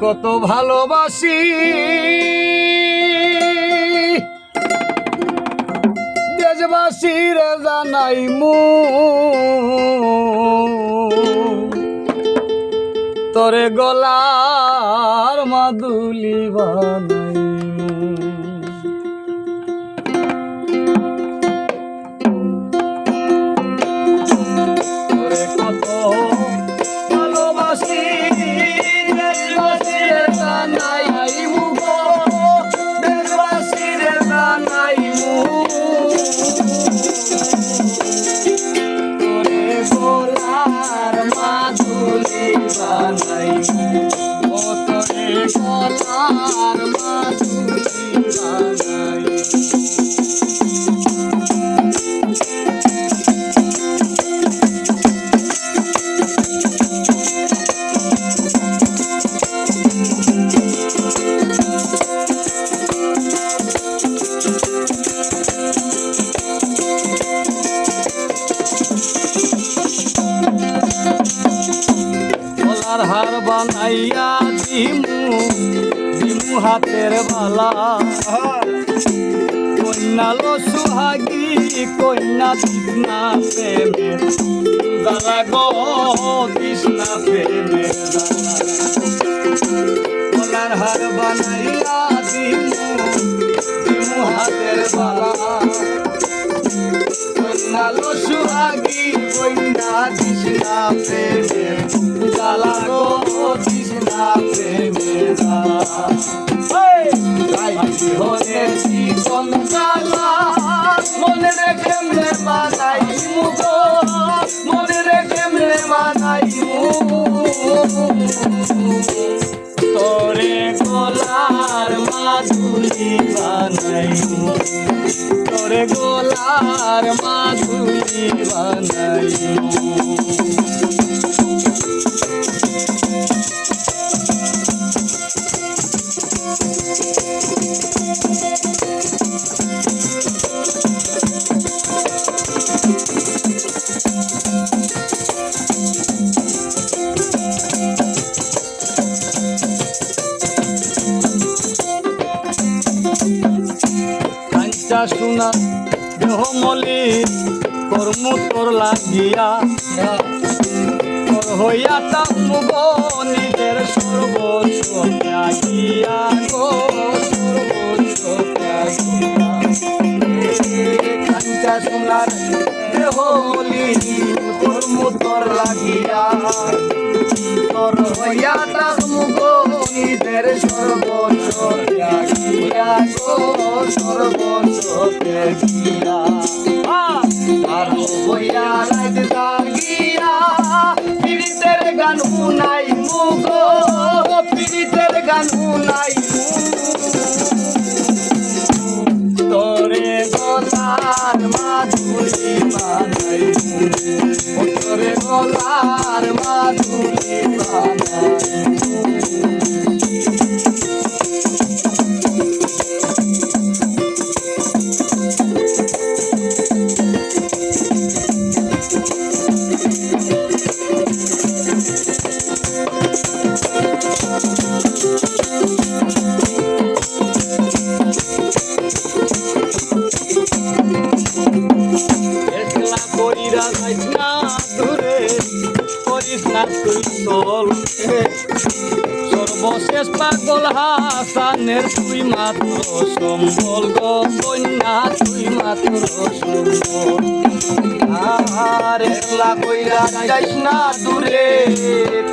কত ভালোবাসি। দেশবাসীর জানাই মু। তোরে গলার মাদুলি বানাই। হার বানাইয়া দিমু দিমু হাতের বালা। কন্যা লো সুহাগী, কন্যা কৃষ্ণা প্রেমের। দালা গো কৃষ্ণা প্রেমের দালা গলার হার বানাইয়া দিমু হাতের বালা। কন্যা লো সুহাগী, কন্যা কৃষ্ণা প্রেমের। দালা গো মনে রেখে মনে মানাই মুগো মনে রেখে মানাই তোরে গোলার মাধুরী বানাই তোরে গোলার মাধুরী বানাই কাঞ্চা সোনা দেহমলি কর্ম তোর লাগিয়া তোর হইয়া তামুগ নিজের সর্বস্ব ত্যাগিয়া গো সর্বস্ব ত্যাগিয়া। সোনার দেহমলি তোর লাগিয়া। তোর হইয়া তামুগ নিজের গো সর্বস্ব ত্যাগিয়া আর হইয়া রাত জাগিয়া পীড়িতের গান শুনাই মুগ পীড়িতের গান শুনাই তোরে গলার মাধুরী বানাই তোরে গলার কইরা যাইস না দূরে, করিস না তুই চল সর্বশেষ পাগল হাসানের তুই মাত্র সম্বল গো, কন্যা তুই মাত্র সম্বল। আর একলা কইরা যাইস না দূরে,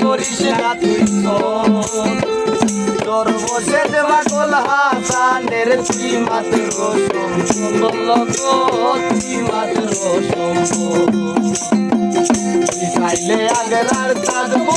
করিস না তুই চল সর্বশেষ পাগল হাসানের চাইলে আগলার থাকব